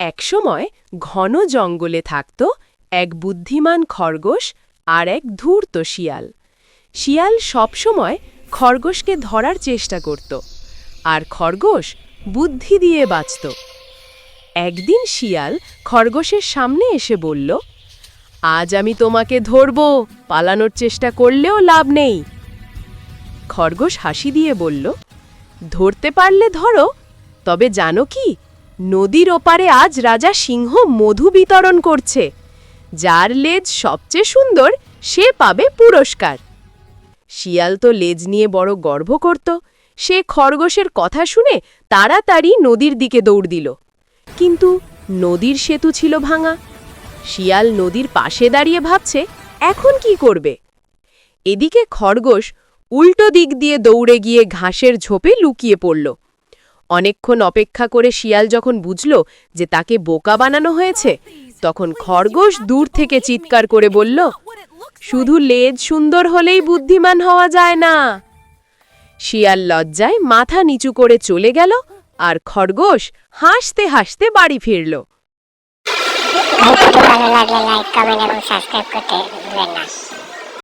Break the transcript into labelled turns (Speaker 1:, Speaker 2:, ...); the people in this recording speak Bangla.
Speaker 1: একসময় ঘন জঙ্গলে থাকত এক বুদ্ধিমান খরগোশ আর এক ধূর্ত শিয়াল। শিয়াল সবসময় খরগোশকে ধরার চেষ্টা করত আর খরগোশ বুদ্ধি দিয়ে বাঁচত। একদিন শিয়াল খরগোশের সামনে এসে বলল, আজ আমি তোমাকে ধরব, পালানোর চেষ্টা করলেও লাভ নেই। খরগোশ হাসি দিয়ে বলল, ধরতে পারলে ধরো, তবে জানো কি নদীর ওপারে আজ রাজা সিংহ মধু বিতরণ করছে। যার লেজ সবচেয়ে সুন্দর, সে পাবে পুরস্কার। শিয়াল তো লেজ নিয়ে বড় গর্ব করত। সে খরগোশের কথা শুনে তাড়াতাড়ি নদীর দিকে দৌড় দিল। কিন্তু নদীর সেতু ছিল ভাঙা। শিয়াল নদীর পাশে দাঁড়িয়ে ভাবছে, এখন কি করবে? এদিকে খরগোশ উল্টো দিক দিয়ে দৌড়ে গিয়ে ঘাসের ঝোপে লুকিয়ে পড়ল। অনেকক্ষণ অপেক্ষা করে শিয়াল যখন বুঝল যে তাকে বোকা বানানো হয়েছে, তখন খরগোশ দূর থেকে চিৎকার করে বলল, শুধু লেজ সুন্দর হলেই বুদ্ধিমান হওয়া যায় না। শিয়াল লজ্জায় মাথা নিচু করে চলে গেল আর খরগোশ হাসতে হাসতে বাড়ি ফিরল।
Speaker 2: ভালো লাগলে লাইক কমেন্ট এবং সাবস্ক্রাইব করতে ভুলবেন না।